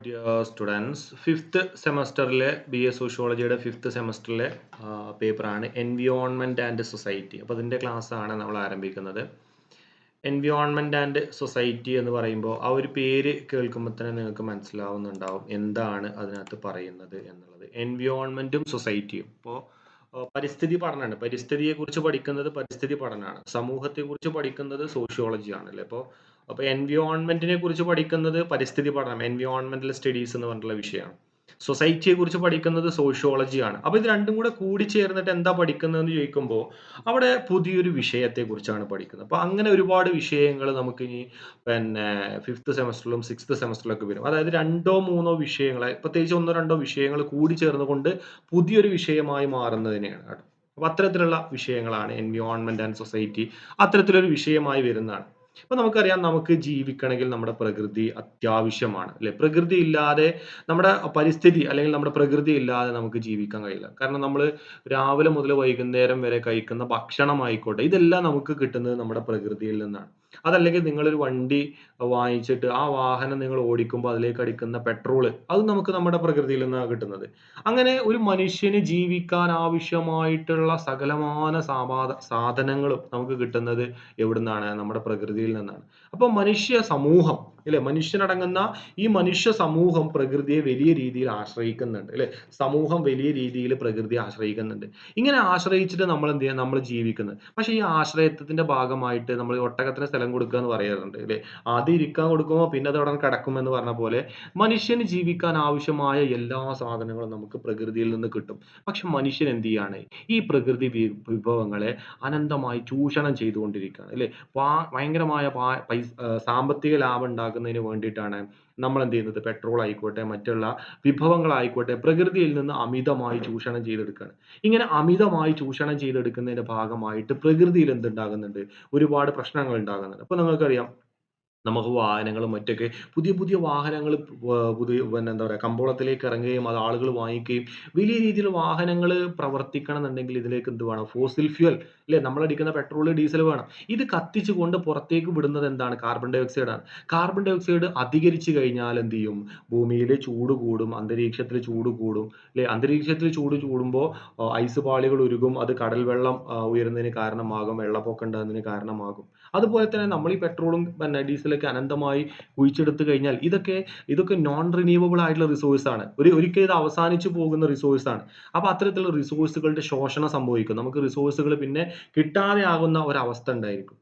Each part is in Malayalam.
ഡിയർ സ്റ്റുഡൻസ് ഫിഫ്ത്ത് സെമസ്റ്ററിലെ ബി എ സോഷ്യോളജിയുടെ ഫിഫ്ത്ത് സെമസ്റ്ററിലെ പേപ്പറാണ് എൻവിയോൺമെന്റ് ആൻഡ് സൊസൈറ്റി അപ്പോൾ അതിന്റെ ആണ് നമ്മൾ ആരംഭിക്കുന്നത്. എൻവിയോൺമെന്റ് ആൻഡ് സൊസൈറ്റി എന്ന് പറയുമ്പോൾ ആ ഒരു പേര് കേൾക്കുമ്പോൾ തന്നെ നിങ്ങൾക്ക് മനസ്സിലാവുന്നുണ്ടാവും എന്താണ് അതിനകത്ത് പറയുന്നത് എന്നുള്ളത്. എൻവിയോൺമെന്റും സൊസൈറ്റിയും ഇപ്പോൾ പരിസ്ഥിതി പഠനമാണ്. പരിസ്ഥിതിയെക്കുറിച്ച് പഠിക്കുന്നത് പരിസ്ഥിതി പഠനമാണ്. സമൂഹത്തെക്കുറിച്ച് പഠിക്കുന്നത് സോഷ്യോളജിയാണ് അല്ലേ അപ്പോൾ അപ്പോൾ എൻവിയോൺമെന്റിനെ കുറിച്ച് പഠിക്കുന്നത് പരിസ്ഥിതി പഠനം എൻവിയോൺമെന്റൽ സ്റ്റഡീസ് എന്ന് പറഞ്ഞിട്ടുള്ള വിഷയമാണ്. സൊസൈറ്റിയെ കുറിച്ച് പഠിക്കുന്നത് സോഷ്യോളജിയാണ് അപ്പോൾ ഇത് രണ്ടും കൂടെ കൂടി ചേർന്നിട്ട് എന്താ പഠിക്കുന്നതെന്ന് ചോദിക്കുമ്പോൾ അവിടെ പുതിയൊരു വിഷയത്തെ കുറിച്ചാണ് പഠിക്കുന്നത്. അപ്പോൾ അങ്ങനെ ഒരുപാട് വിഷയങ്ങൾ നമുക്ക് ഇനി പിന്നെ ഫിഫ്ത്ത് സെമസ്റ്ററിലും സിക്സ്ത് സെമസ്റ്ററിലൊക്കെ വരും. അതായത് രണ്ടോ മൂന്നോ വിഷയങ്ങളെ പ്രത്യേകിച്ച് ഒന്നോ രണ്ടോ വിഷയങ്ങൾ കൂടി ചേർന്നുകൊണ്ട് പുതിയൊരു വിഷയമായി മാറുന്നതിനെയാണ് അപ്പോൾ അത്തരത്തിലുള്ള വിഷയങ്ങളാണ് എൻവിയോൺമെന്റ് ആൻഡ് സൊസൈറ്റി അത്തരത്തിലൊരു വിഷയമായി വരുന്നതാണ്. ഇപ്പൊ നമുക്കറിയാം നമുക്ക് ജീവിക്കണമെങ്കിൽ നമ്മുടെ പ്രകൃതി അത്യാവശ്യമാണ് അല്ലെ? പ്രകൃതി ഇല്ലാതെ നമ്മുടെ പരിസ്ഥിതി അല്ലെങ്കിൽ നമ്മുടെ പ്രകൃതി ഇല്ലാതെ നമുക്ക് ജീവിക്കാൻ കഴിയില്ല. കാരണം നമ്മൾ രാവിലെ മുതൽ വൈകുന്നേരം വരെ കഴിക്കുന്ന ഭക്ഷണമായിക്കോട്ടെ ഇതെല്ലാം നമുക്ക് കിട്ടുന്നത് നമ്മുടെ പ്രകൃതിയിൽ നിന്നാണ്. അതല്ലെങ്കിൽ നിങ്ങളൊരു വണ്ടി വാങ്ങിച്ചിട്ട് ആ വാഹനം നിങ്ങൾ ഓടിക്കുമ്പോൾ അതിലേക്ക് അടിക്കുന്ന പെട്രോൾ അത് നമുക്ക് നമ്മുടെ പ്രകൃതിയിൽ നിന്നാണ് കിട്ടുന്നത്. അങ്ങനെ ഒരു മനുഷ്യന് ജീവിക്കാൻ ആവശ്യമായിട്ടുള്ള സകലമാന സാമാ സാധനങ്ങളും നമുക്ക് കിട്ടുന്നത് എവിടുന്നാണ്? നമ്മുടെ പ്രകൃതിയിൽ നിന്നാണ്. അപ്പൊ മനുഷ്യ സമൂഹം അല്ലെ മനുഷ്യനടങ്ങുന്ന ഈ മനുഷ്യ സമൂഹം പ്രകൃതിയെ വലിയ രീതിയിൽ ആശ്രയിക്കുന്നുണ്ട് അല്ലെ സമൂഹം വലിയ രീതിയിൽ പ്രകൃതിയെ ആശ്രയിക്കുന്നുണ്ട്. ഇങ്ങനെ ആശ്രയിച്ചിട്ട് നമ്മൾ എന്ത് ചെയ്യാം? നമ്മൾ ജീവിക്കുന്നത്. പക്ഷെ ഈ ആശ്രയത്വത്തിന്റെ ഭാഗമായിട്ട് നമ്മൾ ഒട്ടകത്തിന് സ്ഥലം കൊടുക്കുക എന്ന് പറയാറുണ്ട് അല്ലെ ആദ്യം ഇരിക്കാൻ കൊടുക്കുമ്പോൾ പിന്നെ അത് അവിടെ കിടക്കും എന്ന് പറഞ്ഞ പോലെ മനുഷ്യന് ജീവിക്കാൻ ആവശ്യമായ എല്ലാ സാധനങ്ങളും നമുക്ക് പ്രകൃതിയിൽ നിന്ന് കിട്ടും. പക്ഷെ മനുഷ്യൻ എന്ത് ചെയ്യാണ്? ഈ പ്രകൃതി വിഭവങ്ങളെ അനന്തമായി ചൂഷണം ചെയ്തുകൊണ്ടിരിക്കുകയാണ് അല്ലെ? ഭയങ്കരമായ പൈസ സാമ്പത്തിക ലാഭം ഉണ്ടാക്കുന്നതിന് വേണ്ടിയിട്ടാണ് നമ്മൾ എന്ത് ചെയ്യുന്നത്? പെട്രോൾ ആയിക്കോട്ടെ മറ്റുള്ള വിഭവങ്ങളായിക്കോട്ടെ പ്രകൃതിയിൽ നിന്ന് അമിതമായി ചൂഷണം ചെയ്തെടുക്കുകയാണ്. ഇങ്ങനെ അമിതമായി ചൂഷണം ചെയ്തെടുക്കുന്നതിന്റെ ഭാഗമായിട്ട് പ്രകൃതിയിൽ എന്തുണ്ടാകുന്നുണ്ട്? ഒരുപാട് പ്രശ്നങ്ങൾ ഉണ്ടാകുന്നുണ്ട്. അപ്പൊ നിങ്ങൾക്കറിയാം നമുക്ക് വാഹനങ്ങളും മറ്റൊക്കെ പുതിയ പുതിയ വാഹനങ്ങൾ പുതിയ പിന്നെ എന്താ പറയുക കമ്പോളത്തിലേക്ക് ഇറങ്ങുകയും അത് ആളുകൾ വാങ്ങിക്കുകയും വലിയ രീതിയിൽ വാഹനങ്ങൾ പ്രവർത്തിക്കണം എന്നുണ്ടെങ്കിൽ ഇതിലേക്ക് എന്ത് വേണം? ഫോസിൽ ഫ്യൂൽ അല്ലേ? നമ്മളടിക്കുന്ന പെട്രോൾ ഡീസൽ വേണം. ഇത് കത്തിച്ചു കൊണ്ട് പുറത്തേക്ക് വിടുന്നത് എന്താണ്? കാർബൺ ഡൈ ഓക്സൈഡ് ആണ്. കാർബൺ ഡൈ ഓക്സൈഡ് അധികരിച്ചു കഴിഞ്ഞാൽ എന്ത് ചെയ്യും? ഭൂമിയിൽ ചൂട് കൂടും അന്തരീക്ഷത്തിൽ ചൂട് കൂടും അല്ലേ? അന്തരീക്ഷത്തിൽ ചൂട് ചൂടുമ്പോൾ ഐസ് പാളികൾ ഉരുകും അത് കടൽ വെള്ളം ഉയരുന്നതിന് കാരണമാകും വെള്ളപ്പൊക്കം ഉണ്ടാകുന്നതിന് കാരണമാകും. അതുപോലെ തന്നെ നമ്മൾ ഈ പെട്രോളും പിന്നെ ഡീസലൊക്കെ അനന്തമായി കുഴിച്ചെടുത്തു കഴിഞ്ഞാൽ ഇതൊക്കെ ഇതൊക്കെ നോൺ റിന്യൂവബിൾ ആയിട്ടുള്ള റിസോഴ്സ് ആണ്. ഒരു ഒരിക്കൽ ഇത് അവസാനിച്ചു പോകുന്ന റിസോഴ്സ് ആണ്. അപ്പൊ അത്തരത്തിലുള്ള റിസോഴ്സുകളുടെ ശോഷണം സംഭവിക്കും. നമുക്ക് റിസോഴ്സുകൾ പിന്നെ കിട്ടാതെ ആകുന്ന ഒരവസ്ഥ ഉണ്ടായിരിക്കും.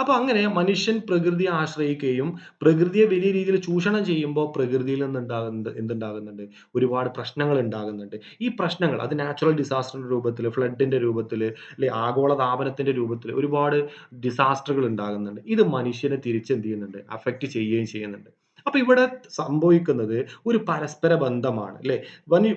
അപ്പൊ അങ്ങനെ മനുഷ്യൻ പ്രകൃതിയെ ആശ്രയിക്കുകയും പ്രകൃതിയെ വലിയ രീതിയിൽ ചൂഷണം ചെയ്യുമ്പോൾ പ്രകൃതിയിൽ നിന്ന് ഉണ്ടാകുന്നത് എന്തുണ്ടാകുന്നുണ്ട്? ഒരുപാട് പ്രശ്നങ്ങൾ ഉണ്ടാകുന്നുണ്ട്. ഈ പ്രശ്നങ്ങൾ അത് നാച്ചുറൽ ഡിസാസ്റ്ററിന്റെ രൂപത്തിൽ ഫ്ലഡിന്റെ രൂപത്തിൽ അല്ലെ ആഗോളതാപനത്തിന്റെ രൂപത്തിൽ ഒരുപാട് ഡിസാസ്റ്ററുകൾ ഉണ്ടാകുന്നുണ്ട്. ഇത് മനുഷ്യനെ തിരിച്ചെന്ത് ചെയ്യുന്നുണ്ട്? അഫക്റ്റ് ചെയ്യുകയും ചെയ്യുന്നുണ്ട്. അപ്പൊ ഇവിടെ സംഭവിക്കുന്നത് ഒരു പരസ്പര ബന്ധമാണ് അല്ലെ?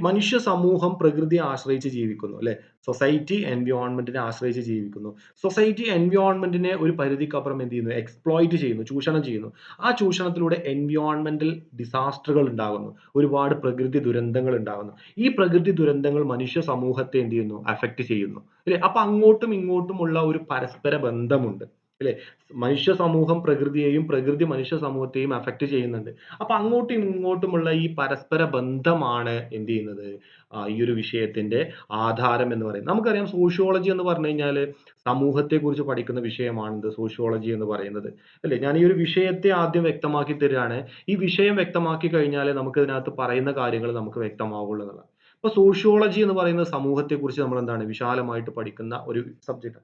മനുഷ്യ സമൂഹം പ്രകൃതിയെ ആശ്രയിച്ച് ജീവിക്കുന്നു അല്ലെ? സൊസൈറ്റി എൻവിയോൺമെന്റിനെ ആശ്രയിച്ച് ജീവിക്കുന്നു. സൊസൈറ്റി എൻവിയോൺമെന്റിനെ ഒരു പരിധിക്കപ്പുറം എന്ത് ചെയ്യുന്നു? എക്സ്പ്ലോയിറ്റ് ചെയ്യുന്നു ചൂഷണം ചെയ്യുന്നു. ആ ചൂഷണത്തിലൂടെ എൻവിയോൺമെന്റൽ ഡിസാസ്റ്ററുകൾ ഉണ്ടാകുന്നു. ഒരുപാട് പ്രകൃതി ദുരന്തങ്ങൾ ഉണ്ടാകുന്നു. ഈ പ്രകൃതി ദുരന്തങ്ങൾ മനുഷ്യ സമൂഹത്തെ എന്ത് ചെയ്യുന്നു? അഫക്റ്റ് ചെയ്യുന്നു അല്ലെ? അപ്പൊ അങ്ങോട്ടും ഇങ്ങോട്ടുമുള്ള ഒരു പരസ്പര ബന്ധമുണ്ട്. അല്ലെ? മനുഷ്യ സമൂഹം പ്രകൃതിയെയും പ്രകൃതി മനുഷ്യ സമൂഹത്തെയും അഫക്റ്റ് ചെയ്യുന്നുണ്ട്. അപ്പൊ അങ്ങോട്ടും ഇങ്ങോട്ടുമുള്ള ഈ പരസ്പര ബന്ധമാണ് എന്ത് ചെയ്യുന്നത്? ഈ ഒരു വിഷയത്തിന്റെ ആധാരം എന്ന് പറയുന്നത്. നമുക്കറിയാം സോഷ്യോളജി എന്ന് പറഞ്ഞു കഴിഞ്ഞാൽ സമൂഹത്തെ കുറിച്ച് പഠിക്കുന്ന വിഷയമാണ് സോഷ്യോളജി എന്ന് പറയുന്നത്. അല്ലെ? ഞാൻ ഈ ഒരു വിഷയത്തെ ആദ്യം വ്യക്തമാക്കി തരികയാണ്. ഈ വിഷയം വ്യക്തമാക്കി കഴിഞ്ഞാൽ നമുക്ക് ഇതിനകത്ത് പറയുന്ന കാര്യങ്ങൾ നമുക്ക് വ്യക്തമാവുള്ളൂ എന്നുള്ളതാണ്. അപ്പൊ സോഷ്യോളജി എന്ന് പറയുന്നത് സമൂഹത്തെ കുറിച്ച് നമ്മൾ എന്താണ് വിശാലമായിട്ട് പഠിക്കുന്ന ഒരു സബ്ജക്ട്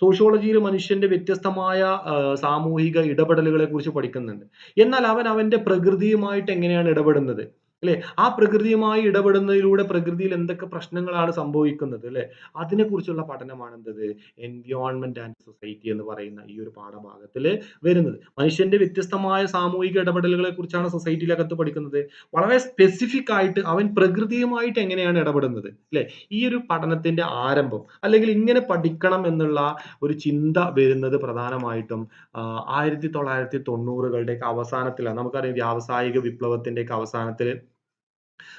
സോഷ്യോളജിയിൽ മനുഷ്യന്റെ വ്യത്യസ്തമായ സാമൂഹിക ഇടപെടലുകളെ കുറിച്ച് പഠിക്കുന്നുണ്ട്. എന്നാൽ അവൻ അവന്റെ പ്രകൃതിയുമായിട്ട് എങ്ങനെയാണ് ഇടപെടുന്നത്? അല്ലെ? ആ പ്രകൃതിയുമായി ഇടപെടുന്നതിലൂടെ പ്രകൃതിയിൽ എന്തൊക്കെ പ്രശ്നങ്ങളാണ് സംഭവിക്കുന്നത് അല്ലെ? അതിനെക്കുറിച്ചുള്ള പഠനമാണ് എന്തത് എൻവിയോൺമെന്റ് ആൻഡ് സൊസൈറ്റി എന്ന് പറയുന്ന ഈ ഒരു പാഠഭാഗത്തിൽ വരുന്നത്. മനുഷ്യന്റെ വ്യത്യസ്തമായ സാമൂഹിക ഇടപെടലുകളെ കുറിച്ചാണ് സൊസൈറ്റിയിലകത്ത് പഠിക്കുന്നത്. വളരെ സ്പെസിഫിക് ആയിട്ട് അവൻ പ്രകൃതിയുമായിട്ട് എങ്ങനെയാണ് ഇടപെടുന്നത് അല്ലെ? ഈ ഒരു പഠനത്തിന്റെ ആരംഭം അല്ലെങ്കിൽ ഇങ്ങനെ പഠിക്കണം എന്നുള്ള ഒരു ചിന്ത വരുന്നത് പ്രധാനമായിട്ടും ആയിരത്തി തൊള്ളായിരത്തി തൊണ്ണൂറുകളുടെ അവസാനത്തിലാണ്. നമുക്കറിയാം വ്യാവസായിക വിപ്ലവത്തിന്റെ അവസാനത്തിൽ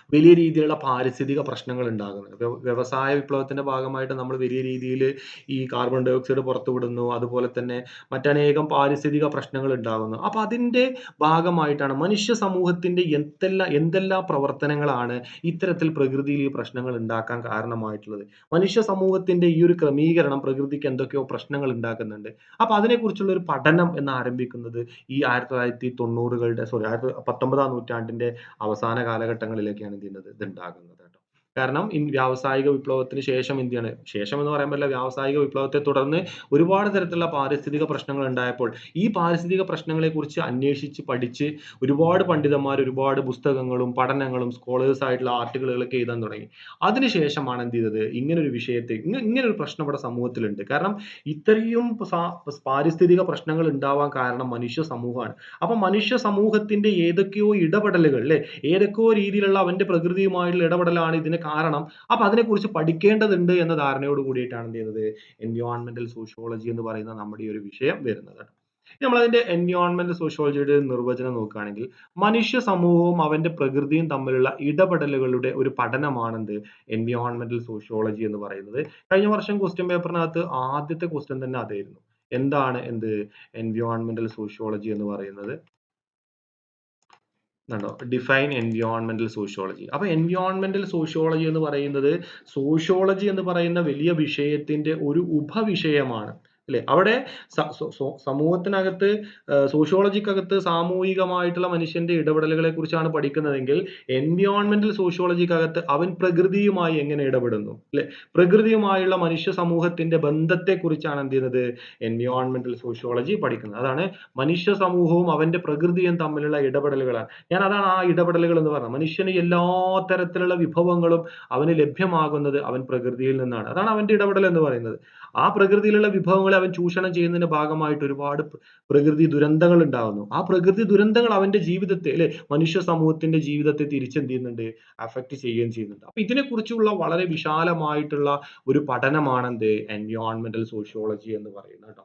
വലിയ രീതിയിലുള്ള പാരിസ്ഥിതിക പ്രശ്നങ്ങൾ ഉണ്ടാകുന്നുണ്ട്. വ്യ വ്യവസായ വിപ്ലവത്തിന്റെ ഭാഗമായിട്ട് നമ്മൾ വലിയ രീതിയിൽ ഈ കാർബൺ ഡൈ ഓക്സൈഡ് പുറത്തുവിടുന്നു. അതുപോലെ തന്നെ മറ്റനേകം പാരിസ്ഥിതിക പ്രശ്നങ്ങൾ ഉണ്ടാകുന്നു. അപ്പൊ അതിന്റെ ഭാഗമായിട്ടാണ് മനുഷ്യ സമൂഹത്തിന്റെ എന്തെല്ലാം എന്തെല്ലാം പ്രവർത്തനങ്ങളാണ് ഇത്തരത്തിൽ പ്രകൃതിയിൽ ഈ പ്രശ്നങ്ങൾ ഉണ്ടാക്കാൻ കാരണമായിട്ടുള്ളത്. മനുഷ്യ സമൂഹത്തിന്റെ ഈ ഒരു ക്രമീകരണം പ്രകൃതിക്ക് എന്തൊക്കെയോ പ്രശ്നങ്ങൾ ഉണ്ടാക്കുന്നുണ്ട്. അപ്പൊ അതിനെക്കുറിച്ചുള്ള ഒരു പഠനം എന്ന് ആരംഭിക്കുന്നത് ഈ 1990കളുടെ സോറി ആയിരത്തി പത്തൊമ്പതാം നൂറ്റാണ്ടിന്റെ അവസാന കാലഘട്ടങ്ങളിലൊക്കെയാണ് എന്ത് ചെയ്യുന്നത് കേട്ടോ. കാരണം ഇൻ വ്യാവസായിക വിപ്ലവത്തിന് ശേഷം ഇന്ത്യയാണ് ശേഷം എന്ന് പറയാൻ പറ്റില്ല വ്യാവസായിക വിപ്ലവത്തെ തുടർന്ന് ഒരുപാട് തരത്തിലുള്ള പാരിസ്ഥിതിക പ്രശ്നങ്ങൾ ഉണ്ടായപ്പോൾ ഈ പാരിസ്ഥിതിക പ്രശ്നങ്ങളെ കുറിച്ച് അന്വേഷിച്ച് പഠിച്ച് ഒരുപാട് പണ്ഡിതന്മാർ ഒരുപാട് പുസ്തകങ്ങളും പഠനങ്ങളും സ്കോളേഴ്സ് ആയിട്ടുള്ള ആർട്ടിക്കിളുകളൊക്കെ എഴുതാൻ തുടങ്ങി. അതിനുശേഷമാണ് എന്ത് ചെയ്തത് ഇങ്ങനെ ഒരു വിഷയത്തെ ഇങ്ങ ഇങ്ങനെ ഒരു പ്രശ്നം ഇവിടെ സമൂഹത്തിലുണ്ട്. കാരണം ഇത്രയും പാരിസ്ഥിതിക പ്രശ്നങ്ങൾ ഉണ്ടാവാൻ കാരണം മനുഷ്യ സമൂഹമാണ്. അപ്പൊ മനുഷ്യ സമൂഹത്തിന്റെ ഏതൊക്കെയോ ഇടപെടലുകൾ അല്ലെ ഏതൊക്കെയോ രീതിയിലുള്ള അവന്റെ പ്രകൃതിയുമായിട്ടുള്ള ഇടപെടലാണ് ഇതിന് കാരണം. അപ്പൊ അതിനെക്കുറിച്ച് പഠിക്കേണ്ടതുണ്ട് എന്ന ധാരണയോട് കൂടിയിട്ടാണ് എന്ത് ചെയ്യുന്നത് എൻവയോൺമെന്റൽ സോഷ്യോളജി എന്ന് പറയുന്ന നമ്മുടെ ഈ ഒരു വിഷയം വരുന്നത്. നമ്മൾ അതിന്റെ എൻവയോൺമെന്റൽ സോഷ്യോളജിയുടെ നിർവചനം നോക്കുകയാണെങ്കിൽ മനുഷ്യ സമൂഹവും അവന്റെ പ്രകൃതിയും തമ്മിലുള്ള ഇടപെടലുകളുടെ ഒരു പഠനമാണെന്ത് എൻവയോൺമെന്റൽ സോഷ്യോളജി എന്ന് പറയുന്നത്. കഴിഞ്ഞ വർഷം ക്വസ്റ്റ്യൻ പേപ്പറിനകത്ത് ആദ്യത്തെ ക്വസ്റ്റ്യൻ തന്നെ അതായിരുന്നു. എന്താണ് എന്ത് എൻവയോൺമെന്റൽ സോഷ്യോളജി എന്ന് പറയുന്നത്? കണ്ടോ ഡിഫൈൻ എൻവിയോൺമെന്റൽ സോഷ്യോളജി. അപ്പൊ എൻവിയോൺമെന്റൽ സോഷ്യോളജി എന്ന് പറയുന്നത് സോഷ്യോളജി എന്ന് പറയുന്ന വലിയ വിഷയത്തിന്റെ ഒരു ഉപവിഷയമാണ്. അല്ലേ? അവിടെ സമൂഹത്തിനകത്ത് സോഷ്യോളജിക്കകത്ത് സാമൂഹികമായിട്ടുള്ള മനുഷ്യന്റെ ഇടപെടലുകളെ കുറിച്ചാണ് പഠിക്കുന്നതെങ്കിൽ എൻവയോൺമെന്റൽ സോഷ്യോളജിക്കകത്ത് അവൻ പ്രകൃതിയുമായി എങ്ങനെ ഇടപെടുന്നു അല്ലെ പ്രകൃതിയുമായുള്ള മനുഷ്യ സമൂഹത്തിന്റെ ബന്ധത്തെ കുറിച്ചാണ് എന്ത് ചെയ്യുന്നത് എൻവയോൺമെന്റൽ സോഷ്യോളജി പഠിക്കുന്നത്. അതാണ് മനുഷ്യ സമൂഹവും അവന്റെ പ്രകൃതിയും തമ്മിലുള്ള ഇടപെടലുകളാണ്. ഞാൻ അതാണ് ആ ഇടപെടലുകൾ എന്ന് പറഞ്ഞത്. മനുഷ്യന് എല്ലാ തരത്തിലുള്ള വിഭവങ്ങളും അവന് ലഭ്യമാകുന്നത് അവൻ പ്രകൃതിയിൽ നിന്നാണ്. അതാണ് അവന്റെ ഇടപെടൽ എന്ന് പറയുന്നത്. ആ പ്രകൃതിയിലുള്ള വിഭവങ്ങളെ അവൻ ചൂഷണം ചെയ്യുന്നതിന്റെ ഭാഗമായിട്ട് ഒരുപാട് പ്രകൃതി ദുരന്തങ്ങൾ ഉണ്ടാകുന്നു. ആ പ്രകൃതി ദുരന്തങ്ങൾ അവന്റെ ജീവിതത്തെ അല്ലെ മനുഷ്യ സമൂഹത്തിന്റെ ജീവിതത്തെ തിരിച്ചെന്ത് ചെയ്യുന്നുണ്ട് അഫക്ട് ചെയ്യുകയും ചെയ്യുന്നുണ്ട്. അപ്പൊ ഇതിനെക്കുറിച്ചുള്ള വളരെ വിശാലമായിട്ടുള്ള ഒരു പഠനമാണ് എന്ത് എൻവയോൺമെന്റൽ സോഷ്യോളജി എന്ന് പറയുന്നത് ട്ടോ.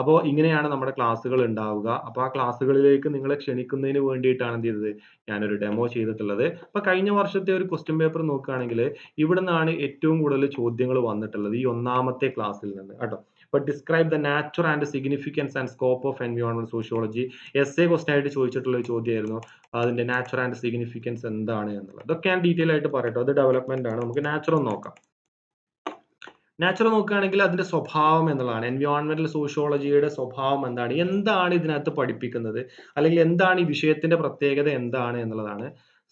അപ്പൊ ഇങ്ങനെയാണ് നമ്മുടെ ക്ലാസ്സുകൾ ഉണ്ടാവുക. അപ്പോൾ ആ ക്ലാസ്സുകളിലേക്ക് നിങ്ങളെ ക്ഷണിക്കുന്നതിന് വേണ്ടിയിട്ടാണ് എന്ത് ചെയ്തത് ഞാനൊരു ഡെമോ ചെയ്തിട്ടുള്ളത്. അപ്പോൾ കഴിഞ്ഞ വർഷത്തെ ഒരു ക്വസ്റ്റ്യൻ പേപ്പർ നോക്കുകയാണെങ്കിൽ ഇവിടെ നിന്നാണ് ഏറ്റവും കൂടുതൽ ചോദ്യങ്ങൾ വന്നിട്ടുള്ളത്. ഈ ഒന്നാമത്തെ ക്ലാസ്സിൽ നിന്ന് കേട്ടോ. അപ്പോൾ describe the nature and significance and scope of എൻവയോൺമെന്റൽ sociology S A question ആയിട്ട് ചോദിച്ചിട്ടുള്ള ഒരു ചോദ്യമായിരുന്നു. അതിന്റെ നാച്ചർ ആൻഡ് സിഗ്നിഫിക്കൻസ് എന്താണ് എന്നുള്ളത്. ഇതൊക്കെ ഞാൻ ഡീറ്റെയിൽ ആയിട്ട് പറയട്ടോ. അത് ഡെവലപ്മെന്റ് ആണ്. നമുക്ക് നാച്ചുറൽ നോക്കാം. നാച്ചർ നോക്കുകയാണെങ്കിൽ അതിന്റെ സ്വഭാവം എന്നുള്ളതാണ്. എൻവയോൺമെന്റൽ സോഷ്യോളജിയുടെ സ്വഭാവം എന്താണ്? എന്താണ് ഇതിനകത്ത് പഠിപ്പിക്കുന്നത്? അല്ലെങ്കിൽ എന്താണ് ഈ വിഷയത്തിന്റെ പ്രത്യേകത എന്താണ് എന്നുള്ളതാണ്.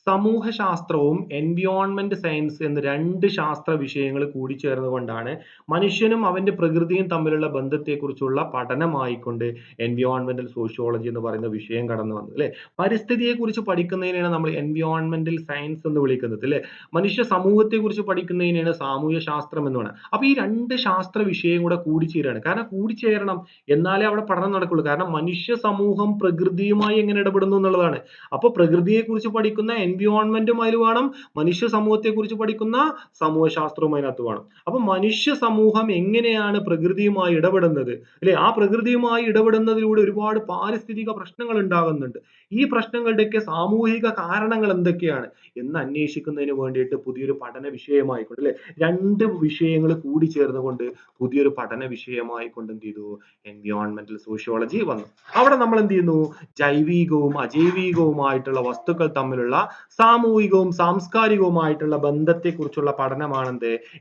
സമൂഹശാസ്ത്രവും എൻവിയോൺമെന്റ് സയൻസ് എന്ന രണ്ട് ശാസ്ത്ര വിഷയങ്ങൾ കൂടിച്ചേർന്നുകൊണ്ടാണ് മനുഷ്യനും അവന്റെ പ്രകൃതിയും തമ്മിലുള്ള ബന്ധത്തെക്കുറിച്ചുള്ള പഠനമായിക്കൊണ്ട് എൻവിയോൺമെന്റൽ സോഷ്യോളജി എന്ന് പറയുന്ന വിഷയം കടന്നു വന്നത് പരിസ്ഥിതിയെ കുറിച്ച് പഠിക്കുന്നതിനെയാണ് നമ്മൾ എൻവിയോൺമെന്റൽ സയൻസ് എന്ന് വിളിക്കുന്നത് അല്ലെ മനുഷ്യ സമൂഹത്തെക്കുറിച്ച് പഠിക്കുന്നതിനെയാണ് സാമൂഹ്യ ശാസ്ത്രം എന്ന് പറയുന്നത്. അപ്പൊ ഈ രണ്ട് ശാസ്ത്ര വിഷയം കൂടെ കൂടിച്ചേരുകയാണ്. കാരണം കൂടിച്ചേരണം എന്നാലേ അവിടെ പഠനം നടക്കുള്ളൂ. കാരണം മനുഷ്യ സമൂഹം പ്രകൃതിയുമായി എങ്ങനെ ഇടപെടുന്നു എന്നുള്ളതാണ്. അപ്പൊ പ്രകൃതിയെക്കുറിച്ച് പഠിക്കുന്ന എൻവയോൺമെന്റും അതിൽ വേണം. മനുഷ്യ സമൂഹത്തെക്കുറിച്ച് പഠിക്കുന്ന സമൂഹശാസ്ത്രവും അതിനകത്ത് വേണം. അപ്പൊ മനുഷ്യ സമൂഹം എങ്ങനെയാണ് പ്രകൃതിയുമായി ഇടപെടുന്നത് അല്ലെ ആ പ്രകൃതിയുമായി ഇടപെടുന്നതിലൂടെ ഒരുപാട് പാരിസ്ഥിതിക പ്രശ്നങ്ങൾ ഉണ്ടാകുന്നുണ്ട്. ഈ പ്രശ്നങ്ങളുടെയൊക്കെ സാമൂഹിക കാരണങ്ങൾ എന്തൊക്കെയാണ് എന്ന് അന്വേഷിക്കുന്നതിന് വേണ്ടിയിട്ട് പുതിയൊരു പഠന വിഷയമായിക്കൊണ്ട് അല്ലെ രണ്ട് വിഷയങ്ങൾ കൂടി ചേർന്നുകൊണ്ട് പുതിയൊരു പഠന വിഷയമായിക്കൊണ്ട് എന്ത് ചെയ്തു എൻവയോൺമെന്റൽ സോഷ്യോളജി വന്നു. അവിടെ നമ്മൾ എന്ത് ചെയ്യുന്നു ജൈവികവും അജൈവികവുമായിട്ടുള്ള വസ്തുക്കൾ തമ്മിലുള്ള സാമൂഹികവും സാംസ്കാരികവുമായിട്ടുള്ള ബന്ധത്തെക്കുറിച്ചുള്ള പഠനമാണ്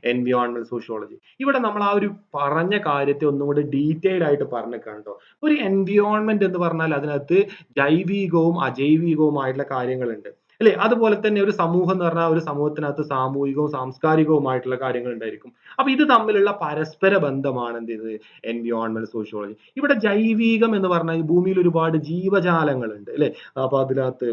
എന്ത് സോഷ്യോളജി. ഇവിടെ നമ്മൾ ആ ഒരു പറഞ്ഞ കാര്യത്തെ ഒന്നും കൂടി ഡീറ്റെയിൽ ആയിട്ട് പറഞ്ഞേക്കാണ് ട്ടോ. ഒരു എൻവയോൺമെന്റ് എന്ന് പറഞ്ഞാൽ അതിനകത്ത് ജൈവികവും അജൈവികവുമായിട്ടുള്ള കാര്യങ്ങളുണ്ട്. അല്ലെ അതുപോലെ തന്നെ ഒരു സമൂഹം എന്ന് പറഞ്ഞാൽ ഒരു സമൂഹത്തിനകത്ത് സാമൂഹികവും സാംസ്കാരികവുമായിട്ടുള്ള കാര്യങ്ങൾ ഉണ്ടായിരിക്കും. അപ്പൊ ഇത് തമ്മിലുള്ള പരസ്പര ബന്ധമാണ് എന്ത് ചെയ്തത് എൻവയോൺമെന്റൽ സോഷ്യോളജി. ഇവിടെ ജൈവികം എന്ന് പറഞ്ഞാൽ ഭൂമിയിൽ ഒരുപാട് ജീവജാലങ്ങളുണ്ട് അല്ലെ അപ്പൊ അതിനകത്ത്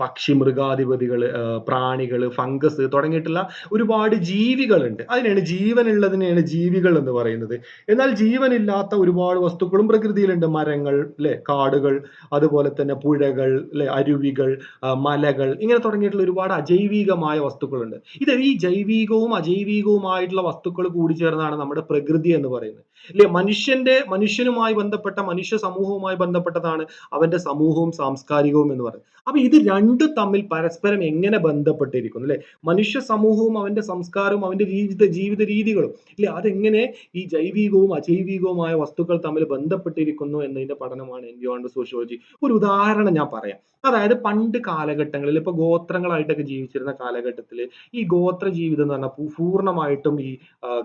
പക്ഷി മൃഗാധിപതികൾ പ്രാണികൾ ഫംഗസ് തുടങ്ങിയിട്ടുള്ള ഒരുപാട് ജീവികളുണ്ട്. അതിനെയാണ് ജീവനുള്ളതിനെയാണ് ജീവികൾ എന്ന് പറയുന്നത്. എന്നാൽ ജീവനില്ലാത്ത ഒരുപാട് വസ്തുക്കളും പ്രകൃതിയിലുണ്ട്. മരങ്ങൾ ല്ലേ? കാടുകൾ അതുപോലെ തന്നെ പുഴകൾ ല്ലേ? അരുവികൾ മലകൾ ഇങ്ങനെ തുടങ്ങിയിട്ടുള്ള ഒരുപാട് അജൈവികമായ വസ്തുക്കളുണ്ട്. ഇത് ഈ ജൈവികവും അജൈവികവുമായിട്ടുള്ള വസ്തുക്കൾ കൂടി ചേർന്നാണ് നമ്മുടെ പ്രകൃതി എന്ന് പറയുന്നത്. ല്ലേ? മനുഷ്യന്റെ മനുഷ്യനുമായി ബന്ധപ്പെട്ട മനുഷ്യ സമൂഹവുമായി ബന്ധപ്പെട്ടതാണ് അവന്റെ സമൂഹവും സാംസ്കാരികവും എന്ന് പറയുന്നത്. അപ്പൊ ഇത് രണ്ടും തമ്മിൽ പരസ്പരം എങ്ങനെ ബന്ധപ്പെട്ടിരിക്കുന്നു അല്ലെ? മനുഷ്യ സമൂഹവും അവന്റെ സംസ്കാരവും അവന്റെ ജീവിത ജീവിത രീതികളും ഇല്ലേ അതെങ്ങനെ ഈ ജൈവികവും അജൈവികവുമായ വസ്തുക്കൾ തമ്മിൽ ബന്ധപ്പെട്ടിരിക്കുന്നു എന്നതിന്റെ പഠനമാണ് എൻവിയോൺമെന്റ് സോഷ്യോളജി. ഒരു ഉദാഹരണം ഞാൻ പറയാം. അതായത് പണ്ട് കാലഘട്ടങ്ങളിൽ ഇപ്പൊ ഗോത്രങ്ങളായിട്ടൊക്കെ ജീവിച്ചിരുന്ന കാലഘട്ടത്തിൽ ഈ ഗോത്ര ജീവിതം എന്ന് പറഞ്ഞാൽ പൂർണമായിട്ടും ഈ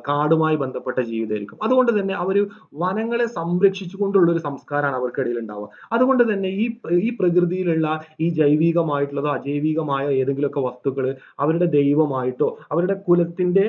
കാടുമായി ബന്ധപ്പെട്ട ജീവിതമായിരിക്കും. അതുകൊണ്ട് തന്നെ അവർ വനങ്ങളെ സംരക്ഷിച്ചുകൊണ്ടുള്ള ഒരു സംസ്കാരമാണ് അവർക്കിടയിൽ ഉണ്ടാവുക. അതുകൊണ്ട് തന്നെ ഈ ഈ പ്രകൃതിയിലുള്ള ഈ ജൈവികമായിട്ടുള്ളതോ അജൈവികമായ ഏതെങ്കിലുമൊക്കെ വസ്തുക്കൾ അവരുടെ ദൈവമായിട്ടോ അവരുടെ കുലത്തിന്റെ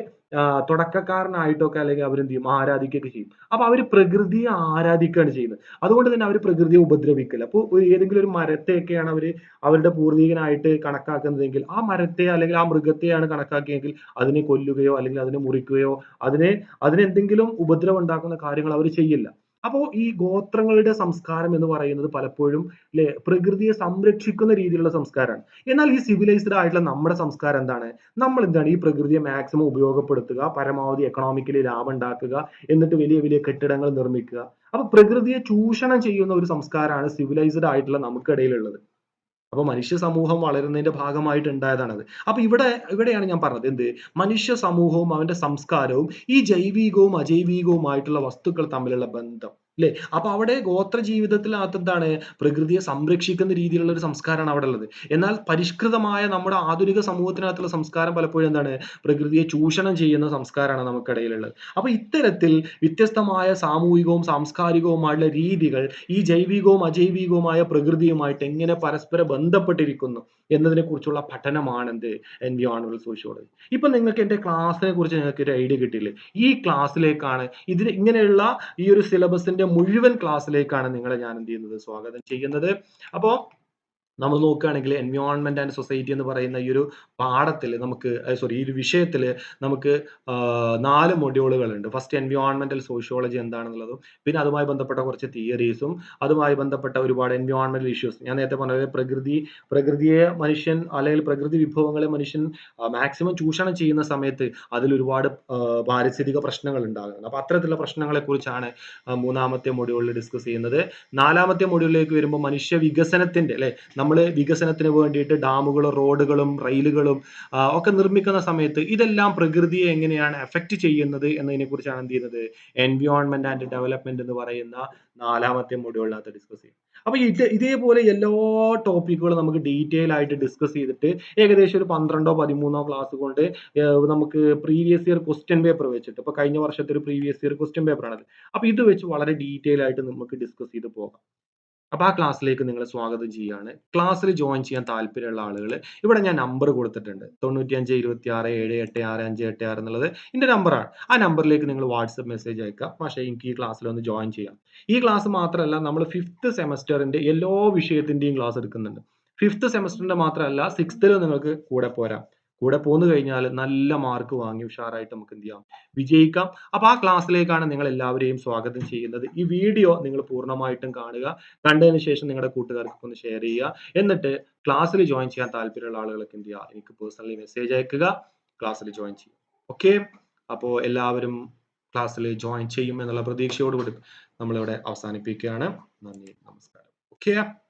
തുടക്കക്കാരനായിട്ടോ ഒക്കെ അല്ലെങ്കിൽ അവരെന്ത് ചെയ്യും? ആരാധിക്കുകയൊക്കെ ചെയ്യും. അപ്പൊ അവർ പ്രകൃതിയെ ആരാധിക്കുകയാണ് ചെയ്യുന്നത്. അതുകൊണ്ട് തന്നെ അവർ പ്രകൃതിയെ ഉപദ്രവിക്കില്ല അപ്പോൾ ഏതെങ്കിലും ഒരു മരത്തെയൊക്കെയാണ് അവർ അവരുടെ പൂർവികനായിട്ട് കണക്കാക്കുന്നതെങ്കിൽ ആ മരത്തെ അല്ലെങ്കിൽ ആ മൃഗത്തെയാണ് കണക്കാക്കിയെങ്കിൽ അതിനെ കൊല്ലുകയോ അല്ലെങ്കിൽ അതിനെ മുറിക്കുകയോ അതിനെ അതിനെന്തെങ്കിലും ഉപദ്രവം ഉണ്ടാക്കുന്ന കാര്യങ്ങൾ അവർ ചെയ്യില്ല. അപ്പോ ഈ ഗോത്രങ്ങളുടെ സംസ്കാരം എന്ന് പറയുന്നത് പലപ്പോഴും അല്ലെ പ്രകൃതിയെ സംരക്ഷിക്കുന്ന രീതിയിലുള്ള സംസ്കാരമാണ്. എന്നാൽ ഈ സിവിലൈസ്ഡ് ആയിട്ടുള്ള നമ്മുടെ സംസ്കാരം എന്താണ്? നമ്മൾ എന്താണ്? ഈ പ്രകൃതിയെ മാക്സിമം ഉപയോഗപ്പെടുത്തുക പരമാവധി എക്കണോമിക്കലി ലാഭം ഉണ്ടാക്കുക എന്നിട്ട് വലിയ വലിയ കെട്ടിടങ്ങൾ നിർമ്മിക്കുക. അപ്പൊ പ്രകൃതിയെ ചൂഷണം ചെയ്യുന്ന ഒരു സംസ്കാരമാണ് സിവിലൈസ്ഡ് ആയിട്ടുള്ള നമുക്കിടയിലുള്ളത് അപ്പൊ മനുഷ്യ സമൂഹം വളരുന്നതിന്റെ ഭാഗമായിട്ട് ഉണ്ടായതാണത്. അപ്പൊ ഇവിടെ ഇവിടെയാണ് ഞാൻ പറഞ്ഞത്. എന്ത്? മനുഷ്യ സമൂഹവും അവന്റെ സംസ്കാരവും ഈ ജൈവികവും അജൈവികവുമായിട്ടുള്ള വസ്തുക്കൾ തമ്മിലുള്ള ബന്ധം. അല്ലെ അപ്പൊ അവിടെ ഗോത്ര ജീവിതത്തിനകത്ത് എന്താണ് പ്രകൃതിയെ സംരക്ഷിക്കുന്ന രീതിയിലുള്ള ഒരു സംസ്കാരമാണ് അവിടെ ഉള്ളത്. എന്നാൽ പരിഷ്കൃതമായ നമ്മുടെ ആധുനിക സമൂഹത്തിനകത്തുള്ള സംസ്കാരം പലപ്പോഴും എന്താണ്? പ്രകൃതിയെ ചൂഷണം ചെയ്യുന്ന സംസ്കാരമാണ് നമുക്കിടയിലുള്ളത്. അപ്പൊ ഇത്തരത്തിൽ വ്യത്യസ്തമായ സാമൂഹികവും സാംസ്കാരികവുമായുള്ള രീതികൾ ഈ ജൈവികവും അജൈവികവുമായ പ്രകൃതിയുമായിട്ട് എങ്ങനെ പരസ്പര ബന്ധപ്പെട്ടിരിക്കുന്നു? എന്നതിനെ കുറിച്ചുള്ള പഠനമാണ് എന്ത് എൻവിയോൺമെന്റൽ സോഷ്യോളജി ഇപ്പൊ നിങ്ങൾക്ക് എന്റെ ക്ലാസ്സിനെ കുറിച്ച് നിങ്ങൾക്ക് ഒരു ഐഡിയ കിട്ടിയില്ലേ? ഈ ക്ലാസ്സിലേക്കാണ് ഇതിന് ഇങ്ങനെയുള്ള ഈ ഒരു സിലബസിന്റെ മുഴുവൻ ക്ലാസ്സിലേക്കാണ് നിങ്ങളെ ഞാൻ എന്ത് ചെയ്യുന്നത്? സ്വാഗതം ചെയ്യുന്നത്. അപ്പോ നമ്മൾ നോക്കുകയാണെങ്കിൽ എൻവയോൺമെന്റ് ആൻഡ് സൊസൈറ്റി എന്ന് പറയുന്ന ഈ ഒരു പാഠത്തിൽ നമുക്ക് സോറി ഈ ഒരു വിഷയത്തിൽ നമുക്ക് നാല് മൊഡ്യൂളുകൾ ഉണ്ട് ഫസ്റ്റ് എൻവയോൺമെന്റൽ സോഷ്യോളജി എന്താണെന്നുള്ളതും പിന്നെ അതുമായി ബന്ധപ്പെട്ട കുറച്ച് തിയറീസും അതുമായി ബന്ധപ്പെട്ട ഒരുപാട് എൻവയോൺമെന്റൽ ഇഷ്യൂസ് ഞാൻ നേരത്തെ പറഞ്ഞ പ്രകൃതി പ്രകൃതിയെ മനുഷ്യൻ അല്ലെങ്കിൽ പ്രകൃതി വിഭവങ്ങളെ മനുഷ്യൻ മാക്സിമം ചൂഷണം ചെയ്യുന്ന സമയത്ത് അതിൽ ഒരുപാട് പാരിസ്ഥിതിക പ്രശ്നങ്ങൾ ഉണ്ടാകുന്നുണ്ട്. അപ്പൊ അത്തരത്തിലുള്ള പ്രശ്നങ്ങളെ കുറിച്ചാണ് മൂന്നാമത്തെ മൊഡ്യൂളിൽ ഡിസ്കസ് ചെയ്യുന്നത്. നാലാമത്തെ മൊഡ്യൂളിലേക്ക് വരുമ്പോൾ മനുഷ്യ വികസനത്തിന്റെ അല്ലെ? നമ്മൾ വികസനത്തിന് വേണ്ടിയിട്ട് ഡാമുകളും റോഡുകളും റെയിലുകളും ഒക്കെ നിർമ്മിക്കുന്ന സമയത്ത് ഇതെല്ലാം പ്രകൃതിയെ എങ്ങനെയാണ് എഫക്റ്റ് ചെയ്യുന്നത് എന്നതിനെ കുറിച്ചാണ് എന്ത് ചെയ്യുന്നത്? എൻവിയോൺമെന്റ് ആൻഡ് ഡെവലപ്മെന്റ് എന്ന് പറയുന്ന നാലാമത്തെ മൊഡ്യൂളിനകത്ത് ഡിസ്കസ് ചെയ്യും. അപ്പൊ ഇത് ഇതേപോലെ എല്ലാ ടോപ്പിക്കുകളും നമുക്ക് ഡീറ്റെയിൽ ആയിട്ട് ഡിസ്കസ് ചെയ്തിട്ട് ഏകദേശം ഒരു പന്ത്രണ്ടോ പതിമൂന്നോ ക്ലാസ് കൊണ്ട് നമുക്ക് പ്രീവിയസ് ഇയർ ക്വസ്റ്റ്യൻ പേപ്പർ വെച്ചിട്ട് ഇപ്പൊ കഴിഞ്ഞ വർഷത്തെ ഒരു പ്രീവിയസ് ഇയർ ക്വസ്റ്റ്യൻ പേപ്പർ ആണത്. അപ്പൊ ഇത് വെച്ച് വളരെ ഡീറ്റെയിൽ ആയിട്ട് നമുക്ക് ഡിസ്കസ് ചെയ്ത് പോകാം. അപ്പൊ ആ ക്ലാസ്സിലേക്ക് നിങ്ങളെ സ്വാഗതം ചെയ്യുകയാണ്. ക്ലാസ്സിൽ ജോയിൻ ചെയ്യാൻ താല്പര്യമുള്ള ആളുകൾ ഇവിടെ ഞാൻ നമ്പർ കൊടുത്തിട്ടുണ്ട്. തൊണ്ണൂറ്റിയഞ്ച് ഇരുപത്തി ആറ് ഏഴ് എട്ട് ആറ് അഞ്ച് എട്ട് ആറ് എന്നുള്ളത് എന്റെ നമ്പറാണ് ആ നമ്പറിലേക്ക് നിങ്ങൾ വാട്സപ്പ് മെസ്സേജ് അയക്കുക പക്ഷേ എനിക്ക് ഈ ക്ലാസ്സിൽ ഒന്ന് ജോയിൻ ചെയ്യാം. ഈ ക്ലാസ് മാത്രമല്ല നമ്മൾ ഫിഫ്ത്ത് സെമസ്റ്ററിന്റെ എല്ലാ വിഷയത്തിന്റെയും ക്ലാസ് എടുക്കുന്നുണ്ട്. ഫിഫ്ത്ത് സെമസ്റ്ററിന്റെ മാത്രമല്ല സിക്സ്ത്തിൽ നിങ്ങൾക്ക് കൂടെ പോരാം. കൂടെ പോന്നു കഴിഞ്ഞാൽ നല്ല മാർക്ക് വാങ്ങി ഉഷാറായിട്ട് നമുക്ക് എന്ത് ചെയ്യാം? വിജയിക്കാം. അപ്പൊ ആ ക്ലാസ്സിലേക്കാണ് നിങ്ങൾ എല്ലാവരെയും സ്വാഗതം ചെയ്യുന്നത്. ഈ വീഡിയോ നിങ്ങൾ പൂർണമായിട്ടും കാണുക. കണ്ടതിന് ശേഷം നിങ്ങളുടെ കൂട്ടുകാർക്ക് ഒന്ന് ഷെയർ ചെയ്യുക. എന്നിട്ട് ക്ലാസ്സിൽ ജോയിൻ ചെയ്യാൻ താല്പര്യമുള്ള ആളുകളൊക്കെ എന്ത് ചെയ്യുക? എനിക്ക് പേഴ്സണലി മെസ്സേജ് അയക്കുക. ക്ലാസ്സിൽ ജോയിൻ ചെയ്യുക. ഓക്കെ അപ്പോൾ എല്ലാവരും ക്ലാസ്സിൽ ജോയിൻ ചെയ്യും എന്നുള്ള പ്രതീക്ഷയോടുകൂടി നമ്മളിവിടെ അവസാനിപ്പിക്കുകയാണ്. നന്ദി. നമസ്കാരം. ഓക്കെ